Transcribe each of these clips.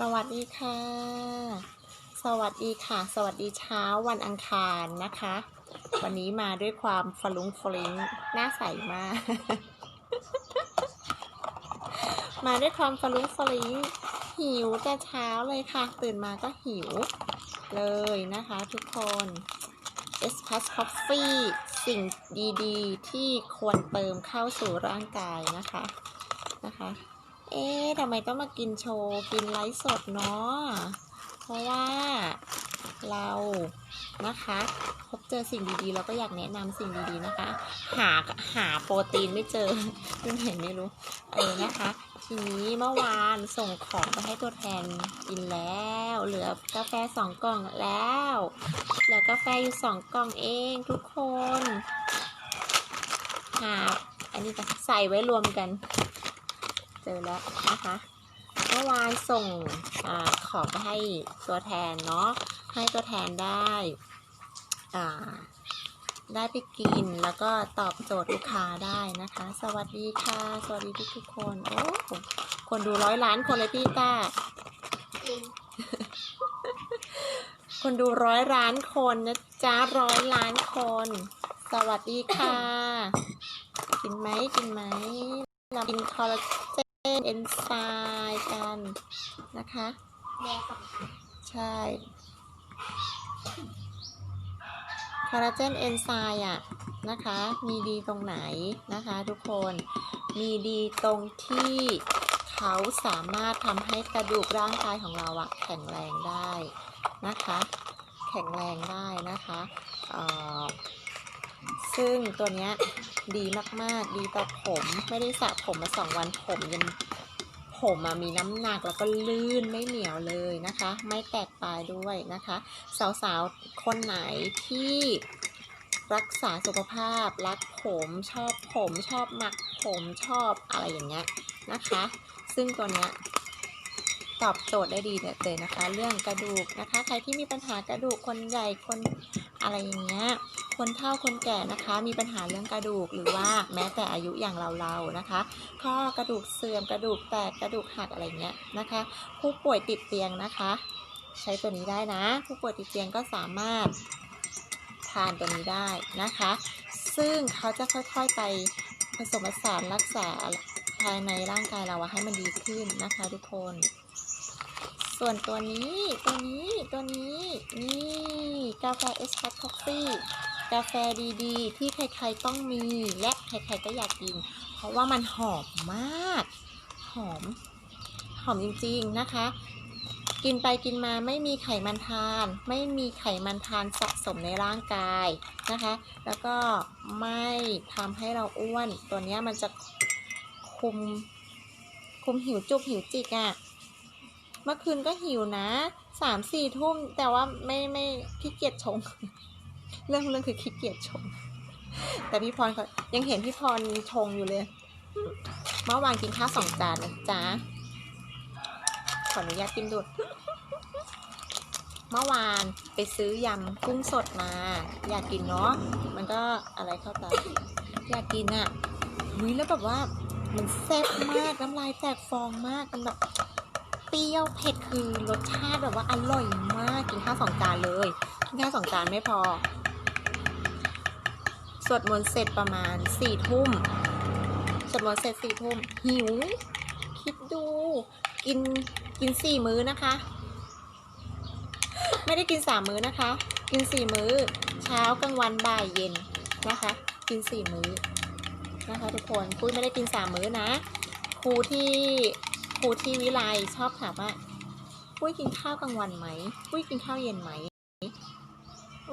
สวัสดีค่ะ สวัสดีค่ะ สวัสดีเช้าวันอังคารนะคะ วันนี้มาด้วยความฟลุงฟลิงหน้าใสมาก มาด้วยความฟลุงฟลิงหิวแต่เช้าเลยค่ะ ตื่นมาก็หิวเลยนะคะทุกคนเอสพัสคอฟฟี่สิ่งดีๆ ที่ควรเติมเข้าสู่ร่างกายนะคะนะคะ เอ๊ะทำไมต้องมากินโชว์ กินไลฟ์สดเนาะ เพราะว่าเรานะคะพบเจอสิ่งดีๆ เราก็อยากแนะนำสิ่งดีๆนะคะ หาหาโปรตีนไม่เจอคุณเห็นไม่รู้ เออนะคะ ทีนี้เมื่อวานส่งของไปให้ตัวแทนกินแล้ว เหลือกาแฟสองกล่องแล้วเหลือกาแฟอยู่สองกล่องเองทุกคนหาอันนี้ใส่ไว้รวมกัน เจอแล้วนะคะเมื่อวานส่งอของไปให้ตัวแทนเนาะให้ตัวแทนได้ได้ไปกินแล้วก็ตอบโจทย์ลูกค้าได้นะคะ สวัสดีค่ะ สวัสดีทุกทุกคนโอ้คนดูร้อยล้านคนเลยพี่ต้าคนดูร้อยล้านคนนะจ๊ะร้อยล้านคน สวัสดีค่ะ กินไหมกินไหมเรากินคอลลาเจ นเอนไซม์กันนะคะใช่คอลลาเจนเอนไซม์อะนะคะ มีดีตรงไหนนะคะทุกคนมีดีตรงที่เขาสามารถทำให้กระดูกร่างกายของเราอะแข็งแรงได้นะคะ แข็งแรงได้นะคะ ซึ่งตัวนี้ดีมากๆ ดีต่อผม ไม่ได้สระผมมาสองวันผมยังผมมีน้ำหนักแล้วก็ลื่นไม่เหนียวเลยนะคะ ไม่แตกปลายด้วยนะคะ สาวๆ คนไหนที่รักษาสุขภาพ รักผมชอบผมชอบหมักผมชอบอะไรอย่างเงี้ยนะคะ ซึ่งตัวเนี้ยตอบโจทย์ได้ดีเลยนะคะ เรื่องกระดูกนะคะ ใครที่มีปัญหากระดูกคนใหญ่คน อะไรอย่างเงี้ยคนเฒ่าคนแก่นะคะ มีปัญหาเรื่องกระดูกหรือว่าแม้แต่อายุอย่างเราๆนะคะ ข้อกระดูกเสื่อมกระดูกแตกกระดูกหักอะไรเงี้ยนะคะ ผู้ป่วยติดเตียงนะคะ ใช้ตัวนี้ได้นะ ผู้ป่วยติดเตียงก็สามารถทานตัวนี้ได้นะคะ ซึ่งเขาจะค่อยๆไปผสมผสานรักษาภายในร่างกายเราให้มันดีขึ้นนะคะทุกคน ส่วนตัวนี้ ตัวนี้ ตัวนี้ นี่ กาแฟเอสพัทคอฟฟี่ กาแฟดีๆ ที่ใครๆต้องมี และใครๆก็อยากกิน เพราะว่ามันหอมมาก หอม หอมจริงๆนะคะ กินไปกินมาไม่มีไขมันทาน ไม่มีไขมันทานสะสมในร่างกายนะคะ แล้วก็ไม่ทำให้เราอ้วน ตัวนี้มันจะคุม คุมหิวจุกหิวจิกอะ่ะ เมื่อคืนก็หิวนะสามสี่ทุ่มแต่ว่าไม่ไม่ขี้เกียจชง เรื่องเรื่องคือขี้เกียจชง แต่พี่พรเขายังเห็นพี่พรชงอยู่เลย เมื่อวานกินข้าวสองจานนะจ๊ะขออนุญาตกินดูดเมื่อวานไปซื้อยำกุ้งสดมา อยากกินเนาะมันก็อะไรเข้าตาอยากกินอะ่ะวิแล้วแบบว่ามันแซ่บมากน้ำลายแตกฟองมากมันแบบ รี้ยวเผ็ดคือรสชาติแบบว่าอร่อยมากกินข้าวสองจานเลย กินข้าวสองจานไม่พอ สวดมนต์เสร็จประมาณสี่ทุ่มสวดมนต์เสร็จสี่ทุ่มหิว คิดดู กินกินสี่มื้อนะคะ ไม่ได้กินสามมื้อนะคะ กินสี่มื้อ เช้ากลางวันบ่ายเย็นนะคะ กินสี่มื้อนะคะ ทุกคนปุ้ยไม่ได้กินสามมื้อนะครูที่ รูที่วิไลชอบถามว่าปุ้ยกินข้าวกลางวันไหมปุ้ยกินข้าวเย็นไหม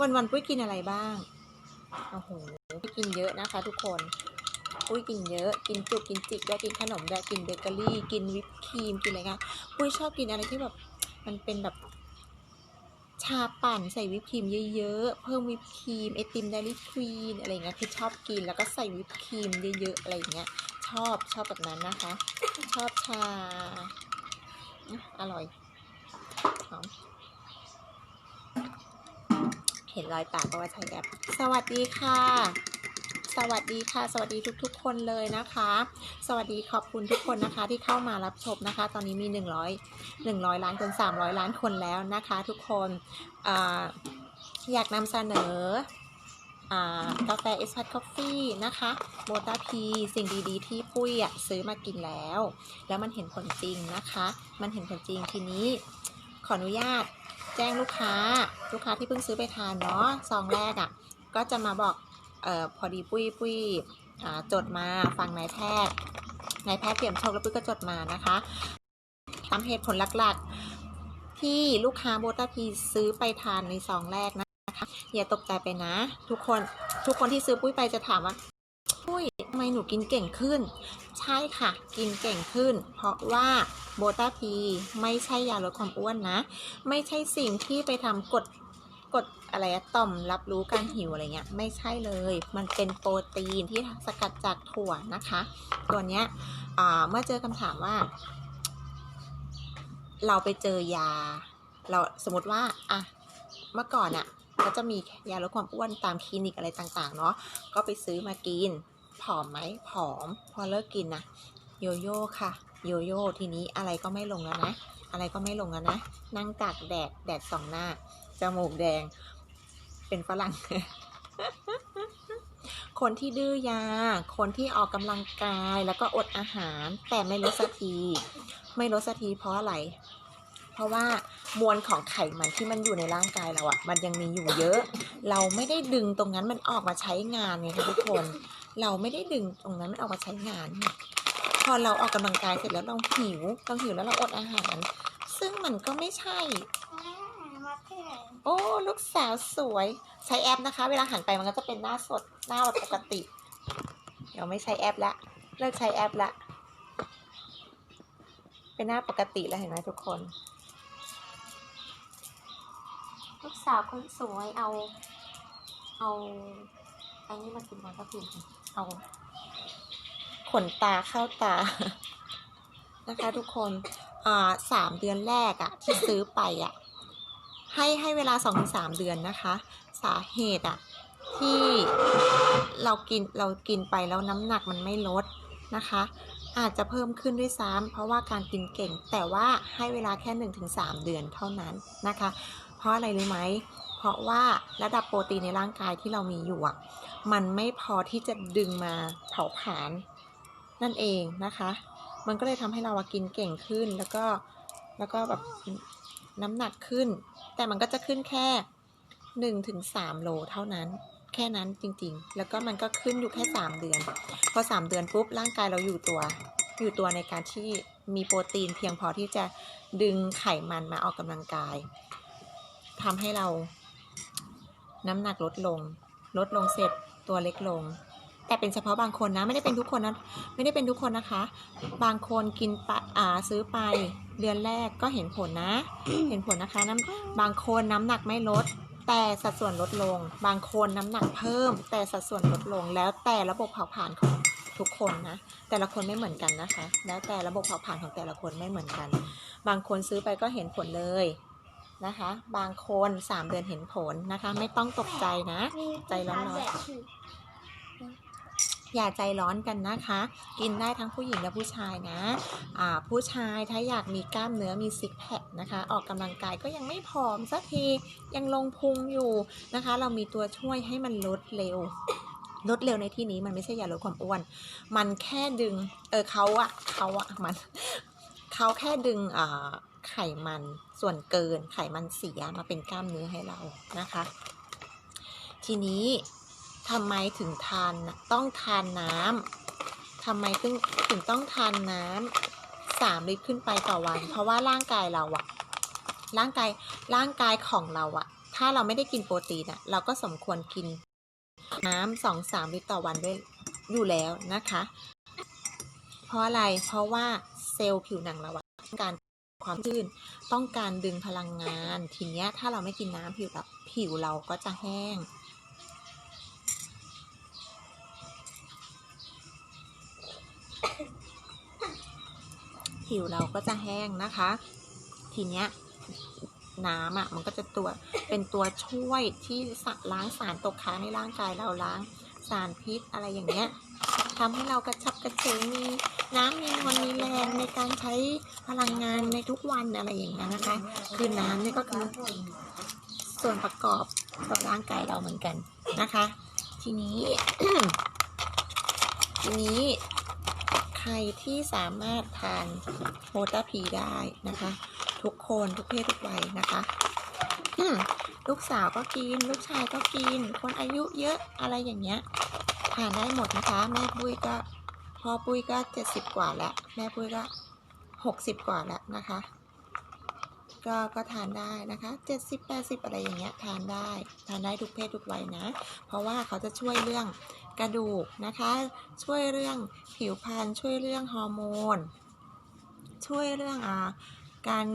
วันวันปุ้ยกินอะไรบ้างโอ้โหปุ้ยกินเยอะนะคะ ทุกคนปุ้ยกินเยอะ กินจุกกินจิกด้วยกินขนมด้วยกินเบเกอรี่ กินวิปครีมกินอะไรกันปุ้ยชอบกินอะไรที่แบบมันเป็นแบบชาปั่นใส่วิปครีมเยอะๆ เพิ่มวิปครีมไอติมไดรี่ควีนอะไรเงี้ยคือชอบกินแล้วก็ใส่วิปครีมเยอะๆอะไรเงี้ย ชอบชอบแบบนั้นนะคะ ชอบชา อร่อยหอมเห็นรอยปากก็ว่าใช้แอปสวัสดีค่ะ สวัสดีค่ะ สวัสดีทุกๆ คนเลยนะคะ สวัสดีขอบคุณทุกคนนะคะ ที่เข้ามารับชมนะคะ ตอนนี้มี 100 100 ล้านคน300 ล้านคนแล้วนะคะ ทุกคนออยากนำเสนอ กาแฟเอสพัทคอฟฟี่นะคะโบตาพีสิ่งดีๆ ที่ปุ้ยอะซื้อมากินแล้ว แล้วมันเห็นผลจริงนะคะ มันเห็นผลจริงทีนี้ ขออนุญาตแจ้งลูกค้า ลูกค้าที่เพิ่งซื้อไปทานเนาะซองแรกอะ่ะ ก็จะมาบอกออพอดีปุ้ยปุ้ยจดมาฟังนายแพทย์นายแพทย์เปี่ยมโชคแล้วปุ้ยก็จดมานะคะตามเหตุผลหลักๆ ที่ลูกค้าโบตาพีซื้อไปทานในซองแรกนะ อย่าตกใจไปนะ ทุกคนทุกคนที่ซื้อปุ้ยไปจะถามว่าปุ้ยทำไมหนูกินเก่งขึ้น ใช่ค่ะ กินเก่งขึ้น เพราะว่าโบตาพีไม่ใช่ยาลดความอ้วนนะ ไม่ใช่สิ่งที่ไปทำกดกดอะไรต่อมรับรู้การหิวอะไรเงี้ยไม่ใช่เลย มันเป็นโปรตีนที่สกัดจากถั่วนะคะ ตัวเนี้ยเมื่อเจอคำถามว่า เราไปเจอยา เราสมมติว่าอะเมื่อก่อนอะ ก็จะมียาลดความอ้วนตามคลินิกอะไรต่างๆ เนาะก็ไปซื้อมากิน ผอมไหมผอม พอเลิกกินนะโยโย่ค่ะ โยโย่ทีนี้อะไรก็ไม่ลงแล้วนะ อะไรก็ไม่ลงแล้วนะ นั่งตากแดดแดดสองหน้า จมูกแดง เป็นฝรั่ง คนที่ดื้อยา คนที่ออกกำลังกายแล้วก็อดอาหาร แต่ไม่ลดสักที ไม่ลดสักทีเพราะอะไร ราะว่ามวลของไขมันที่มันอยู่ในร่างกายเราอะมันยังมีอยู่เยอะ เราไม่ได้ดึงตรงนั้นมันออกมาใช้งานไงคะทุกคน เราไม่ได้ดึงตรงนั้นมันออกมาใช้งาน พอเราออกกำลังกายเสร็จแล้วเราหิวเราหิวแล้วเราอดอาหาร ซึ่งมันก็ไม่ใช่ โอ้ลูกสาวสวย ใช้แอปนะคะ เวลาหันไปมันก็จะเป็นหน้าสดหน้าแบบปกติ เดี๋ยวไม่ใช้แอปละเลิกใช้แอปละเป็นหน้าปกติแล้วเห็นไหมทุกคน ลูกสาวคนสวยเอา เอาไอ้นี่มากินมันก็กินเอา ขนตาเข้าตา นะคะทุกคนอ่าสามเดือนแรกอะที่ซื้อไปอะให้ให้เวลาสองถึงสามเดือนนะคะ สาเหตุอะที่เรากินเรากินไปแล้วน้ำหนักมันไม่ลดนะคะ อาจจะเพิ่มขึ้นด้วยซ้ำเพราะว่าการกินเก่ง แต่ว่าให้เวลาแค่ 1-3ถึงเดือนเท่านั้นนะคะ เพราะอะไรรู้ไหม เพราะว่าระดับโปรตีนในร่างกายที่เรามีอยู่อะ มันไม่พอที่จะดึงมาเผาผลาญนั่นเองนะคะ มันก็เลยทำให้เรากินเก่งขึ้นแล้วก็แล้วก็แบบน้ำหนักขึ้น แต่มันก็จะขึ้นแค่หนึ่งถึงสามโลเท่านั้น แค่นั้นจริงๆ แล้วก็มันก็ขึ้นอยู่แค่สามเดือน พอสามเดือนปุ๊บร่างกายเราอยู่ตัว อยู่ตัวในการที่มีโปรตีนเพียงพอที่จะดึงไขมันมาออกกำลังกาย ทำให้เรา น้ำหนักลดลง ลดลงเสร็จตัวเล็กลง แต่เป็นเฉพาะบางคนนะไม่ได้เป็นทุกคนนะไม่ได้เป็นทุกคนนะคะ บางคนกินปะอ่าซื้อไปเดือนแรกก็เห็นผลนะ เห็นผลนะคะน้ำบางคนน้ำหนักไม่ลด แต่สัดส่วนลดลง บางคนน้ำหนักเพิ่ม แต่สัดส่วนลดลง แล้วแต่ระบบเผาผลาญของทุกคนนะ แต่ละคนไม่เหมือนกันนะคะ แล้วแต่ระบบเผาผลาญของแต่ละคนไม่เหมือนกัน บางคนซื้อไปก็เห็นผลเลย นะคะ บางคนสามเดือนเห็นผลนะคะ ไม่ต้องตกใจนะ ใจร้อนๆอย่าใจร้อนกันนะคะ กินได้ทั้งผู้หญิงและผู้ชายนะอ่าผู้ชายถ้าอยากมีกล้ามเนื้อมีซิกแพคนะคะ ออกกำลังกายก็ยังไม่ผอมสักทียังลงพุงอยู่นะคะ เรามีตัวช่วยให้มันลดเร็วลดเร็วในที่นี้มันไม่ใช่ยาลดความอ้วน มันแค่ดึง เออเขาอะเขาอะมัน เขาแค่ดึงอ่า ไขมันส่วนเกินไขมันเสียมาเป็นกล้ามเนื้อให้เรานะคะ ทีนี้ทำไมถึงทานต้องทานน้ำทำไมถึงถึงต้องทานน้ำสามลิตรขึ้นไปต่อวัน เพราะว่าร่างกายเราอะร่างกายร่างกายของเราอะถ้าเราไม่ได้กินโปรตีนอะเราก็สมควรกินน้ำสองสามลิตรต่อวันด้วยอยู่แล้วนะคะ เพราะอะไรเพราะว่าเซลล์ผิวหนังเราอะต้องการ ความชื้นต้องการดึงพลังงาน ทีเนี้ยถ้าเราไม่กินน้ำผิวแบบผิวเราก็จะแห้ง ผิวเราก็จะแห้งนะคะ ทีเนี้ยน้ำอะมันก็จะตัวเป็นตัวช่วยที่สะล้างสารตกค้างในร่างกายเราล้างสารพิษอะไรอย่างเงี้ยทำให้เรากระชับกระเฉงมี น้ำมีนวลมีแรงในการใช้พลังงานในทุกวันอะไรอย่างเงี้ยนะคะ คือน้ำนี่ก็คือส่วนประกอบกับร่างกายเราเหมือนกันนะคะ ทีนี้ ทีนี้ ใครที่สามารถทานโฮตาพีได้นะคะ ทุกคนทุกเพศทุกวัยนะคะลูกสาวก็กิน ลูกชายก็กิน คนอายุเยอะอะไรอย่างเงี้ยทานได้หมดนะคะ แม่ปุ้ยก็ พ่อปุ้ยก็เจ็ดสิบกว่าแล้วแม่ปุ้ยก็หกสิบกว่าแล้วนะคะ ก็ก็ทานได้นะคะเจ็ดสิบแปดสิบอะไรอย่างเงี้ยทานได้ทานได้ทุกเพศทุกวัยนะ เพราะว่าเขาจะช่วยเรื่องกระดูกนะคะ ช่วยเรื่องผิวพรรณช่วยเรื่องฮอร์โมนช่วยเรื่องอ่าการ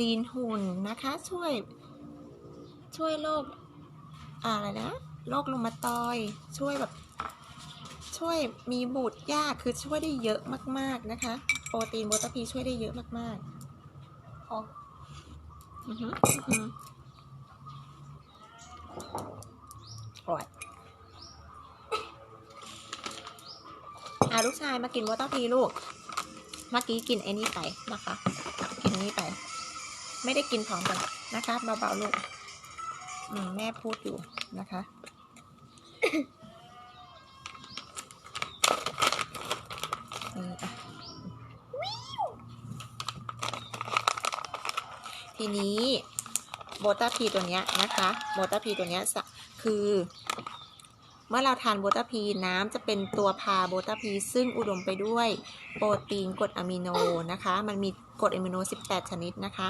ลีนหุ่นนะคะ ช่วยช่วยโรคอะไรนะโรครูมาตอยช่วยแบบ ช่วยมีบุตรยากคือช่วยได้เยอะมาก ๆนะคะ โปรตีนโบตาพีช่วยได้เยอะมากๆอ๋ออือหืออือหืออร่อยอะลูกชายมากินวอเตอร์พีลูก เมื่อกี้กินไอ้นี่ไปนะคะ กินนี่ไป ไม่ได้กินพร้อมกันนะคะเบาๆลูก อืมแม่พูดอยู่นะคะ นี่อะทีนี้โบตาพีตัวเนี้ยนะคะโบตาพีตัวเนี้ยคือ เมื่อเราทานโบตาพีน้ำจะเป็นตัวพาโบตาพีซึ่งอุดมไปด้วยโปรตีนกรดอะมิโนนะคะ มันมีกรดอะมิโน 18 ชนิดนะคะ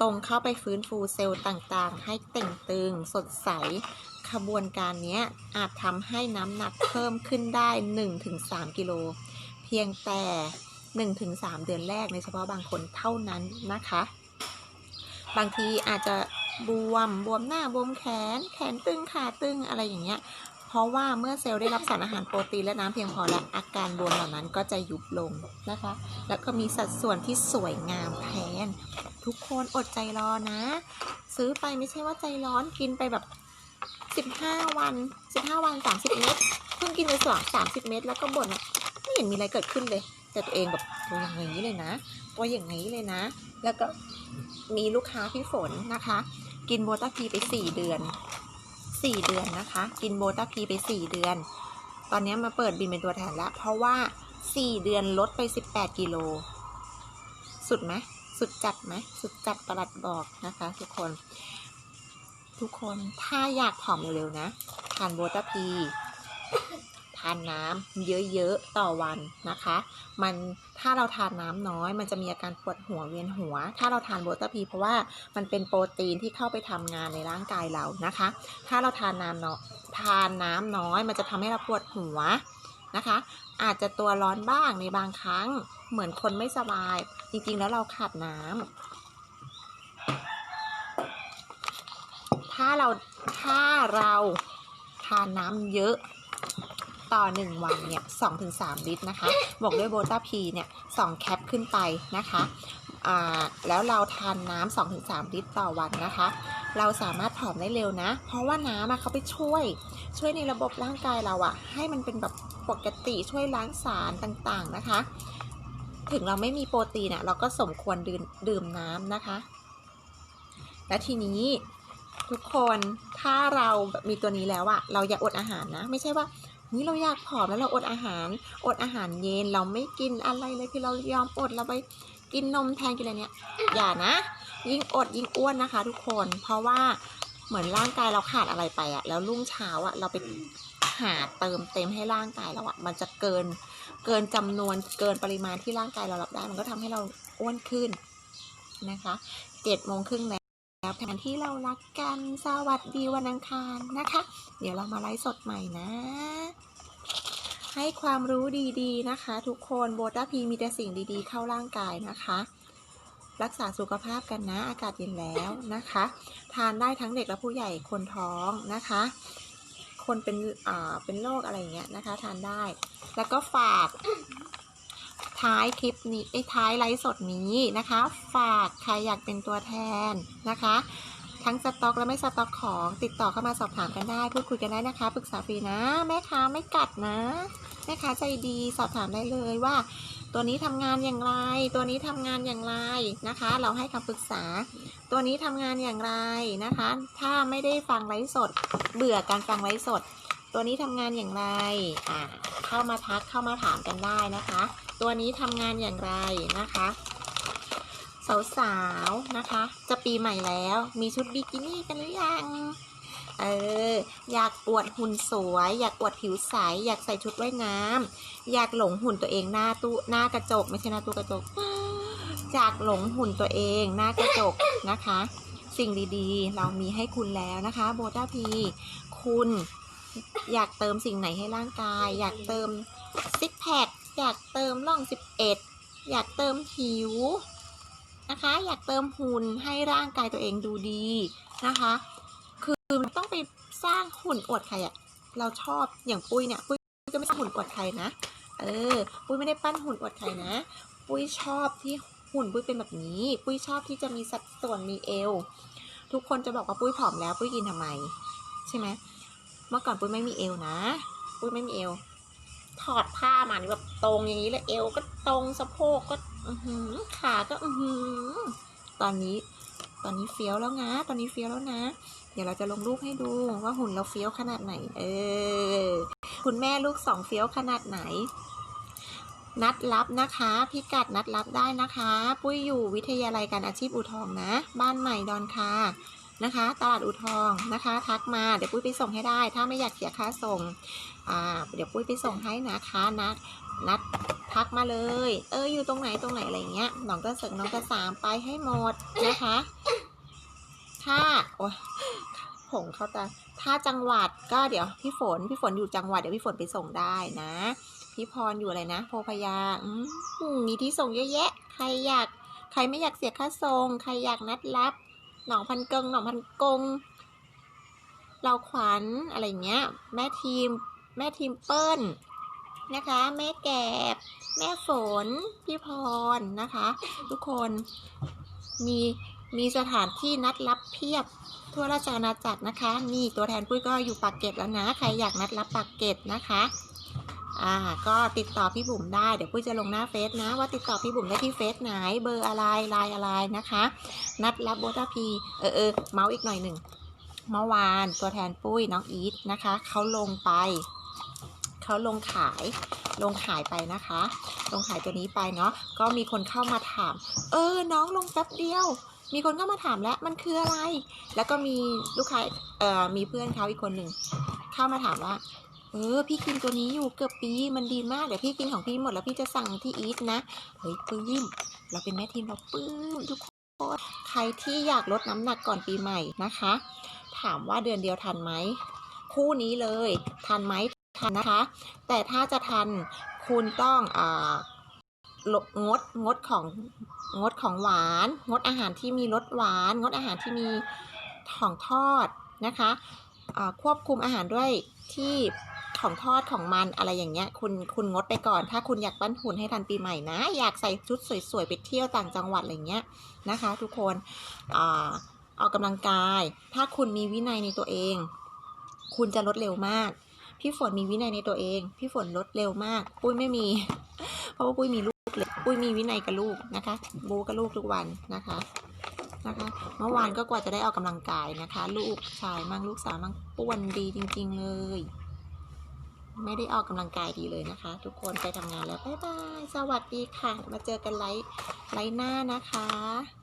ตรงเข้าไปฟื้นฟูเซลล์ต่างๆ ให้เต่งตึงสดใสขบวนการนี้อาจทำให้น้ำหนักเพิ่มขึ้นได้ 1-3 กิโล พียงแต่ 1-3 เดือนแรกในเฉพาะบางคนเท่านั้นนะคะ บางทีอาจจะบวมบวมหน้าบวมแขน แขนตึงขาตึงอะไรอย่างเงี้ย เพราะว่าเมื่อเซลล์ได้รับสารอาหารโปรตีนและน้ำเพียงพอแล้วอาการบวมเหล่านั้นก็จะยุบลงนะคะ แล้วก็มีสัดส่วนที่สวยงามแทน ทุกคนอดใจรอนะ ซื้อไปไม่ใช่ว่าใจร้อนกินไปแบบ 15 วัน 15 วัน 30 เม็ดเพิ่งกินไปสอง30 เม็ดแล้วก็บ่นว่า ไม่เห็นมีอะไรเกิดขึ้นเลย แต่ตัวเองแบบตัวอย่างนี้เลยนะตัวอย่างนี้เลยนะ แล้วก็มีลูกค้าพี่ฝนนะคะ กินโบตาพีไป4เดือน4เดือนนะคะ กินโบตาพีไป4เดือน ตอนนี้มาเปิดบินเป็นตัวแทนแล้ว เพราะว่า4เดือนลดไป18กิโล สุดไหมสุดจัดไหมสุดจัดประหลัดบอกนะคะ ทุกคน ทุกคนถ้าอยากผอมเร็วๆนะทานโบตาพี ทานน้ำเยอะๆต่อวันนะคะ มันถ้าเราทานน้ำน้อย มันจะมีอาการปวดหัวเวียนหัว ถ้าเราทานโบตาพีเพราะว่ามันเป็นโปรตีนที่เข้าไปทำงานในร่างกายเรานะคะ ถ้าเราทานน้ำเนาะทานน้ำน้อย มันจะทำให้เราปวดหัวนะคะ อาจจะตัวร้อนบ้างในบางครั้งเหมือนคนไม่สบาย จริงๆแล้วเราขาดน้ำถ้าเราถ้าเราทานน้ำเยอะ ต่อหนึ่งวันเนี่ยสองถึงสามลิตรนะคะบอกด้วยโบตาพีเนี่ยสองแคปขึ้นไปนะคะแล้วเราทานน้ำสองถึงสามลิตรต่อวันนะคะ เราสามารถผอมได้เร็วนะ เพราะว่าน้ำอะเขาไปช่วย ช่วยในระบบร่างกายเราอะให้มันเป็นแบบปกติช่วยล้างสารต่างๆนะคะ ถึงเราไม่มีโปรตีนอะเราก็สมควรดื่มดื่มน้ำนะคะ และทีนี้ทุกคนถ้าเราแบบมีตัวนี้แล้วอะเราอย่าอดอาหารนะ ไม่ใช่ว่า นี่เราอยากผอมแล้วเราอดอาหาร อดอาหารเย็นเราไม่กินอะไรเลยคือเรายอมอดเราไปกินนมแทนกินอะไรเนี่ยอย่านะ ยิ่งอดยิ่งอ้วนนะคะ ทุกคน เพราะว่าเหมือนร่างกายเราขาดอะไรไปอะแล้วรุ่งเช้าอะเราไปหาเติมเต็มให้ร่างกายเราอะมันจะเกินเกินจำนวนเกินปริมาณที่ร่างกายเรารับได้ มันก็ทำให้เราอ้วนขึ้นนะคะเจ็ดโมงครึ่งแล้ว แล้วแผนที่เรารักกันสวัสดีวันอังคารนะคะ เดี๋ยวเรามาไลฟ์สดใหม่นะ ให้ความรู้ดีๆนะคะ ทุกคนโบต้าพีมีแต่สิ่งดีๆ เข้าร่างกายนะคะ รักษาสุขภาพกันนะอากาศเย็นแล้วนะคะ ทานได้ทั้งเด็กและผู้ใหญ่คนท้องนะคะ คนเป็นอ่าเป็นโรคอะไรอย่างเงี้ยนะคะ ทานได้แล้วก็ฝาก ท้ายคลิปนี้ไอ้ท้ายไลฟ์สดนี้นะคะ ฝากใครอยากเป็นตัวแทนนะคะ ทั้งสต็อกและไม่สต็อกของติดต่อเข้ามาสอบถามกันได้ พูดคุยกันได้นะคะปรึกษาฟรีนะแม่ค้าไม่กัดนะแม่ค้าใจดีสอบถามได้เลยว่า ตัวนี้ทำงานอย่างไร ตัวนี้ทำงานอย่างไรนะคะ เราให้คำปรึกษา ตัวนี้ทำงานอย่างไรนะคะ ถ้าไม่ได้ฟังไลฟ์สด เบื่อการฟังไลฟ์สด ตัวนี้ทำงานอย่างไรอ่าเข้ามาทักเข้ามาถามกันได้นะคะ ตัวนี้ทำงานอย่างไรนะคะ สาวๆนะคะ จะปีใหม่แล้ว มีชุดบิกินี่กันหรือยังเอออยากอวดหุ่นสวย อยากอวดผิวใส อยากใส่ชุดว่ายน้ำอยากหลงหุ่นตัวเองหน้าตู้หน้ากระจก ไม่ใช่หน้าตู้กระจกอยากหลงหุ่นตัวเองหน้ากระจกนะคะ สิ่งดีๆ เรามีให้คุณแล้วนะคะ โบต้าพี คุณ อยากเติมสิ่งไหนให้ร่างกาย อยากเติมซิกแพค อยากเติมร่อง 11 อยากเติมผิวนะคะ อยากเติมหุ่นให้ร่างกายตัวเองดูดีนะคะ คือต้องไปสร้างหุ่นอวดใครอะเราชอบอย่างปุ้ยเนี่ยปุ้ยก็ไม่สร้างหุ่นอวดใครนะเออ ปุ้ยไม่ได้ปั้นหุ่นอวดใครนะ ปุ้ยชอบที่หุ่นปุ้ยเป็นแบบนี้ ปุ้ยชอบที่จะมีสัดส่วนมีเอว ทุกคนจะบอกว่าปุ้ยผอมแล้ว ปุ้ยกินทำไม ใช่ไหมเมื่อก่อนปุ้ยไม่มีเอวนะ ปุ้ยไม่มีเอว ถอดผ้ามานี่แบบตรงอย่างนี้เลยเอวก็ตรงสะโพกก็อืขาก็อือตอนนี้ ตอนนี้เฟี้ยวแล้วนะ ตอนนี้เฟี้ยวแล้วนะ เดี๋ยวเราจะลงรูปให้ดูว่าหุ่นเราเฟี้ยวขนาดไหน เออ คุณแม่ลูกสองเฟี้ยวขนาดไหน นัดรับนะคะ พิกัดนัดรับได้นะคะ ปุ้ยอยู่วิทยาลัยการอาชีพอู่ทองนะ บ้านใหม่ดอนคานะคะ ตลาดอู่ทองนะคะ ทักมา เดี๋ยวปุ้ยไปส่งให้ได้ ถ้าไม่อยากเสียค่าส่ง อ่า เดี๋ยวปุ้ยไปส่งให้นะคะนัดนัดทักมาเลย เอออยู่ตรงไหนตรงไหนอะไรเงี้ยน้องกระสริงน้องกระสามไปให้หมดนะคะถ้าโอ้ยผงเข้าตาถ้าจังหวัดก็เดี๋ยวพี่ฝนพี่ฝนอยู่จังหวัดเดี๋ยวพี่ฝนไปส่งได้นะพี่พรอยู่อะไรนะโพพยาอืมมีที่ส่งเยอะแยะ ใครอยาก ใครไม่อยากเสียค่าส่งใครอยากนัดรับหนองพันเกิงหนองพันกงเราขวัญอะไรเงี้ย แม่ทีม แม่ทีมเปิลนะคะ แม่แกบ แม่ฝน พี่พรนะคะ ทุกคนมีมีสถานที่นัดรับเพียบทั่วราชอาณาจักรนะคะนี่ตัวแทนปุ้ยก็อยู่ปากเกร็ดแล้วนะ ใครอยากนัดรับปากเกร็ดนะคะอ่าก็ติดต่อพี่บุ๋มได้เดี๋ยวปุ้ยจะลงหน้าเฟซนะ ว่าติดต่อพี่บุ๋มได้ที่เฟซไหนเบอร์อะไรไลน์อะไรนะคะ นัดรับโบตาพีเออเออเมาส์อีกหน่อยหนึ่งเมื่อวานตัวแทนปุ้ยน้องอีทนะคะเขาลงไป เขาลงขายลงขายไปนะคะ ลงขายตัวนี้ไปเนาะก็มีคนเข้ามาถาม เออ น้องลงแป๊บเดียว มีคนเข้ามาถามแล้วมันคืออะไร แล้วก็มีลูกค้าเอ่อมีเพื่อนเขาอีกคนหนึ่งเข้ามาถามว่าเออพี่กินตัวนี้อยู่เกือบปีมันดีมากเดี๋ยวพี่กินของพี่หมดแล้วพี่จะสั่งที่อีทนะเฮ้ยปื้มเราเป็นแม่ทีมเราปื้มทุกคนใครที่อยากลดน้ำหนักก่อนปีใหม่นะคะ ถามว่าเดือนเดียวทันไหมคู่นี้เลยทันไหม ทันนะคะ แต่ถ้าจะทันคุณต้องอ่าลงดงดของงดของหวาน งดอาหารที่มีรสหวาน งดอาหารที่มีของทอดนะคะควบคุมอาหารด้วยที่ของทอดของมันอะไรอย่างเงี้ย คุณคุณงดไปก่อน ถ้าคุณอยากปั้นหุ่นให้ทันปีใหม่นะ อยากใส่ชุดสวยๆไปเที่ยวต่างจังหวัดอะไรเงี้ยนะคะ ทุกคนอ่าออกกำลังกาย ถ้าคุณมีวินัยในตัวเอง คุณจะลดเร็วมาก พี่ฝนมีวินัยในตัวเอง พี่ฝนลดเร็วมาก ปุ้ยไม่มี เพราะว่าปุ้ยมีลูกเลยปุ้ยมีวินัยกับลูกนะคะ บูกับลูกทุกวันนะคะนะคะ เมื่อวานก็กว่าจะได้ออกกำลังกายนะคะ ลูกชายมั่งลูกสาวมั่งป้วนดีจริง ๆ เลย ไม่ได้ออกกำลังกายดีเลยนะคะ ทุกคนไปทำงานแล้วบ๊ายบายสวัสดีค่ะ มาเจอกันไลฟ์ไลฟ์หน้านะคะ